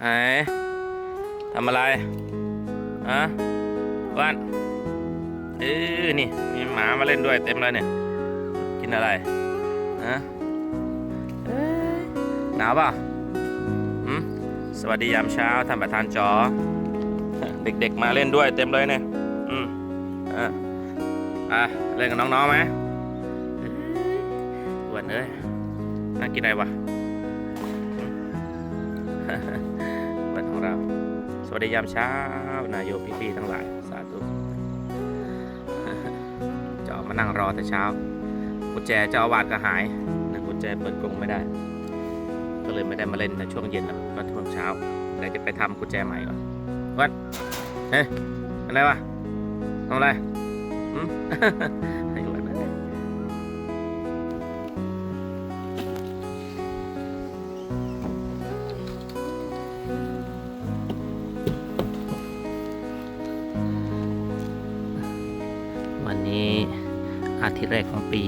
ไหนทำอะไรฮะวันเออนี่ มีหมามาเล่นด้วยเต็มเลยเนี่ย กินอะไรฮะเอ้ยหนาวป่ะหืมสวัสดียามเช้าท่านประธานจอ เด็กๆมาเล่นด้วยเต็มเลยเนี่ย อืมอะอะเล่นกับน้องๆไหมอ้วนเอ้ยน่ากินอะไรวะ วันของเรา สวัสดียามเช้านายโยมพี่ๆทั้งหลาย สาธุจะมานั่งรอแต่เช้ากุญแจเจ้าอาวาสก็หายนะกุญแจเปิดกรงไม่ได้ ก็เลยไม่ได้มาเล่นในช่วงเย็นแล้วก็ช่วงเช้าเดี๋ยวจะไปทำกุญแจใหม่ก่อนวันเฮ้ยอะไรวะทำอะไร วันนี้อาทิตย์แรกของปี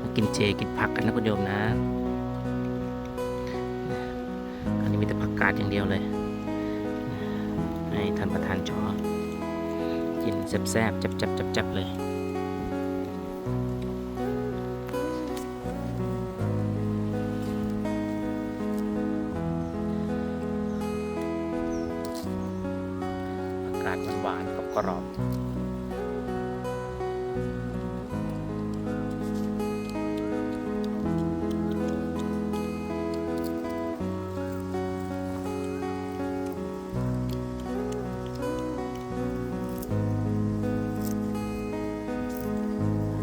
มากินเจกินผักกันนะคุณโยมนะ อันนี้มีแต่ผักกาดอย่างเดียวเลย ให้ท่านประธานจอกินแซ่บๆจับๆๆๆเลย อากาศหวานกับกรอบ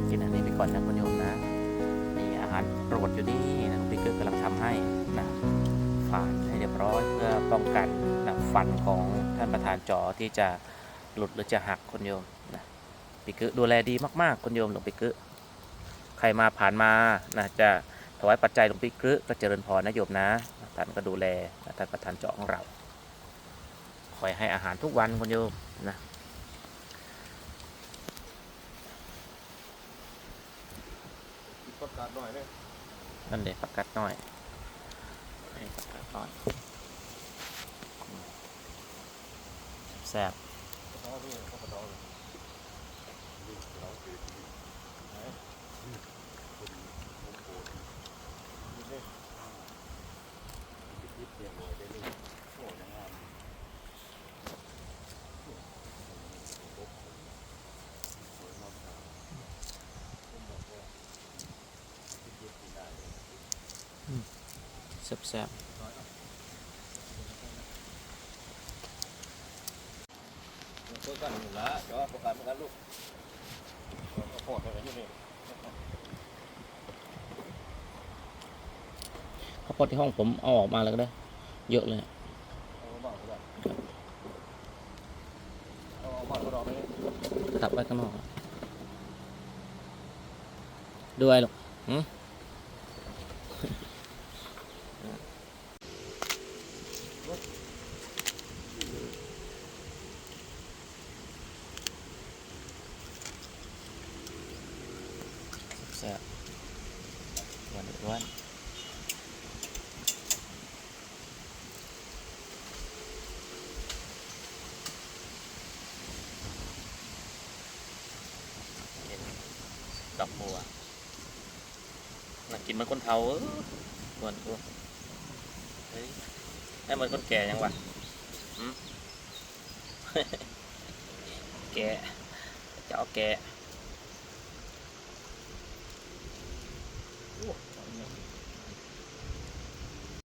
กินอันนี้ไปก่อนนะคุณโยมนะนี่อาหารโปรดอยู่นี่นะพี่เกิดกำลังทำให้นะฝานให้เรียบร้อยเพื่อป้องกัน ฟันของท่านประธานจอที่จะหลุดหรือจะหักคุณโยมนะพี่เกิดดูแลดีมากๆคุณโยมหลวงพี่เกิดใครมาผ่านมานะจะถวายปัจจัยหลวงพี่เกิดก็เจริญพรนะโยมนะท่านก็ดูแลนะท่านประธานจอของเราคอยให้อาหารทุกวันคุณโยมนะประกาศหน่อยเนี่ยนั่นเด็กประกัดน้อยให้ประกัดน้อยอืม แซ่บเขาพี่เขากระดองเลยนี่เราคือไหนคนผมโกรธนี่เนี่ยคิดเพียงหน่อยได้เลยโอ้ยงามสบ ผมบอกว่าคิดเยอะไม่ได้เลยแซ่บแซ่บตัวกันอยู่ละเดี๋ยวประกาศประกาศลูกเอาโคตรอะไรที่นี่ข้าวโพดที่ห้องผมเอาออกมาแล้วก็ได้ เยอะเลยเอาบ้างก็ได้เอาบ้างก็ได้เลยตับไว้ข้างนอกอะด้วยหรอกหืมแซ่บวันอ้วนเห็นดอกบัวน่ากินเหมั นคนเทาเอออ้วนอ้วนเฮ้ยให้เหมันคน แ